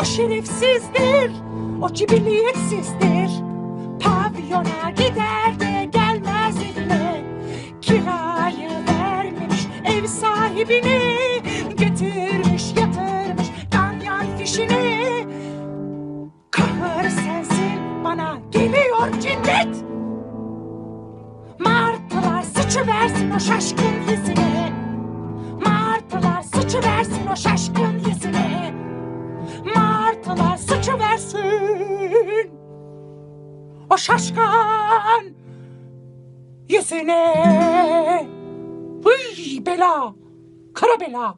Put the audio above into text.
o şerefsizdir o cibiliyetsizdir pavyona gider de gelmez evine kirayı vermemiş ev sahibine getirmiş yatırmış ganyan fişine kahır sensin bana geliyor cinnet. Martılar sıçıversin o şaşkın yüzüne. Martılar sıçıversin o şaşkın Martılar sıçıversin O şaşkın yüzüne. Hıy bela Kara bela